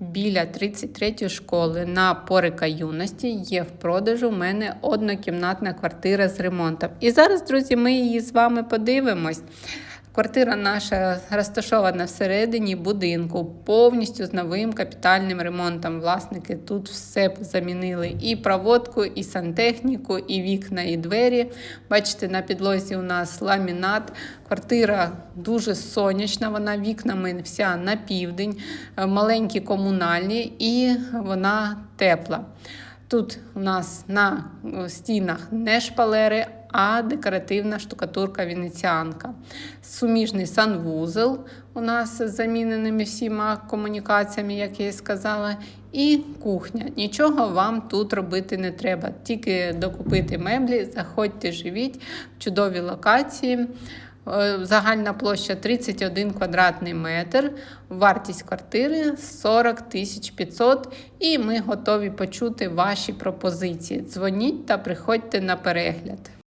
біля 33-ї школи на Порика юності є в продажу в мене однокімнатна квартира з ремонтом. І зараз, друзі, ми її з вами подивимось. Квартира наша розташована всередині будинку, повністю з новим капітальним ремонтом. Власники тут все замінили і проводку, і сантехніку, і вікна, і двері. Бачите, на підлозі у нас ламінат. Квартира дуже сонячна, вона вікнами вся на південь, е, маленькі комунальні, і вона тепла. Тут у нас на е, стінах не шпалери, а декоративна штукатурка венеціанка. Суміжний санвузол у нас з заміненими всіма комунікаціями, як я і сказала, і кухня. Нічого вам тут робити не треба. Тільки докупити меблі, заходьте, живіть в чудовій локації. Е, Загальна площа 31 квадратний метр, вартість квартири 40 тисяч 500 і ми готові почути ваші пропозиції. Дзвоніть та приходьте на перегляд.